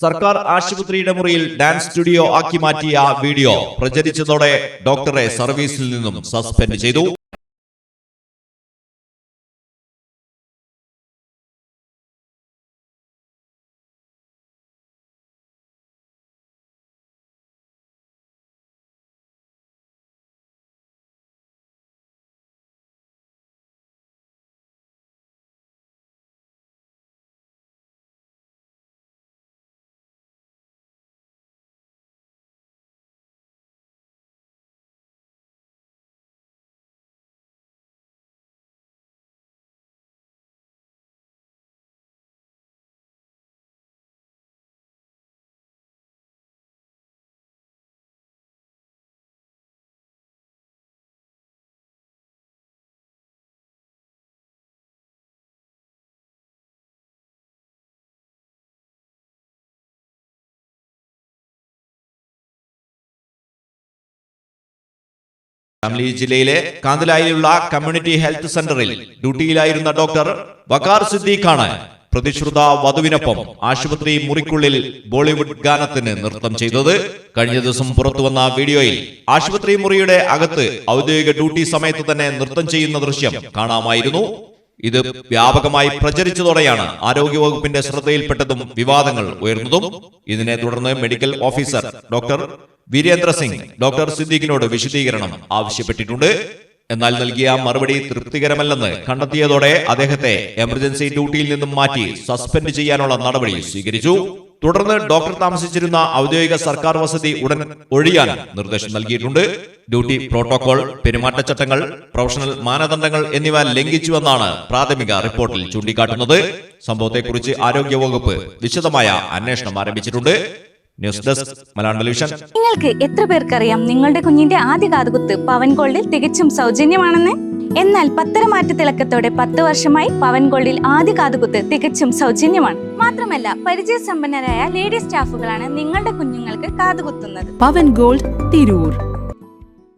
സർക്കാർ ആശുപത്രിയുടെ മുറിയിൽ ഡാൻസ് സ്റ്റുഡിയോ ആക്കി മാറ്റിയ വീഡിയോ പ്രചരിച്ചതോടെ ഡോക്ടറെ സർവീസിൽ നിന്നും സസ്പെൻഡ് ചെയ്തു. ഷാംലി ജില്ലയിലെ കാന്തലായിലുള്ള കമ്മ്യൂണിറ്റി ഹെൽത്ത് സെന്ററിൽ ഡ്യൂട്ടിയിലായിരുന്ന ഡോക്ടർ വക്കാർ സിദ്ദീഖാണ് പ്രതിശ്രുത വധുവിനൊപ്പം ആശുപത്രി മുറിക്കുള്ളിൽ ബോളിവുഡ് ഗാനത്തിന് നൃത്തം ചെയ്തത്. കഴിഞ്ഞ ദിവസം പുറത്തുവന്ന വീഡിയോയിൽ ആശുപത്രി മുറിയുടെ അകത്ത് ഔദ്യോഗിക ഡ്യൂട്ടി സമയത്ത് തന്നെ നൃത്തം ചെയ്യുന്ന ദൃശ്യം കാണാമായിരുന്നു. ഇത് വ്യാപകമായി പ്രചരിച്ചതോടെയാണ് ആരോഗ്യവകുപ്പിന്റെ ശ്രദ്ധയിൽപ്പെട്ടതും വിവാദങ്ങൾ ഉയർന്നതും. ഇതിനെ തുടർന്ന് medical officer doctor Virendra Singh doctor സിദ്ദീഖിനോട് വിശദീകരണം ആവശ്യപ്പെട്ടിട്ടുണ്ട്. എന്നാൽ നൽകിയ മറുപടി തൃപ്തികരമല്ലെന്ന് കണ്ടെത്തിയതോടെ അദ്ദേഹത്തെ എമർജൻസി ഡ്യൂട്ടിയിൽ നിന്നും മാറ്റി സസ്പെൻഡ് ചെയ്യാനുള്ള നടപടി സ്വീകരിച്ചു. തുടർന്ന് ഡോക്ടർ താമസിച്ചിരുന്ന ഔദ്യോഗിക സർക്കാർ വസതി ഉടൻ ഒഴിയാൻ നിർദ്ദേശം നൽകിയിട്ടുണ്ട്. ഡ്യൂട്ടി പ്രോട്ടോകോൾ പെരുമാറ്റച്ചട്ടങ്ങൾ പ്രൊഫഷണൽ മാനദണ്ഡങ്ങൾ എന്നിവ ലംഘിച്ചുവെന്നാണ് പ്രാഥമിക റിപ്പോർട്ടിൽ ചൂണ്ടിക്കാട്ടുന്നത്. സംഭവത്തെക്കുറിച്ച് ആരോഗ്യവകുപ്പ് വിശദമായ അന്വേഷണം ആരംഭിച്ചിട്ടുണ്ട്. News desk Malayalam television. നിങ്ങൾക്ക് എത്ര പേർക്കറിയാം നിങ്ങളുടെ കുഞ്ഞിന്റെ ആദ്യ കാതുകുത്ത് പവൻ ഗോൾഡിൽ തികച്ചും സൗജന്യമാണെന്ന്? എന്നാൽ പത്തര മാറ്റ തിളക്കത്തോടെ പത്ത് വർഷമായി പവൻ ഗോൾഡിൽ ആദ്യ കാതുകുത്ത് തികച്ചും സൗജന്യമാണ്. മാത്രമല്ല പരിചയസമ്പന്നരായ ലേഡി സ്റ്റാഫുകളാണ് നിങ്ങളുടെ കുഞ്ഞുങ്ങൾക്ക് കാതുകുത്തുന്നത്. പവൻ ഗോൾഡ് തിരൂർ.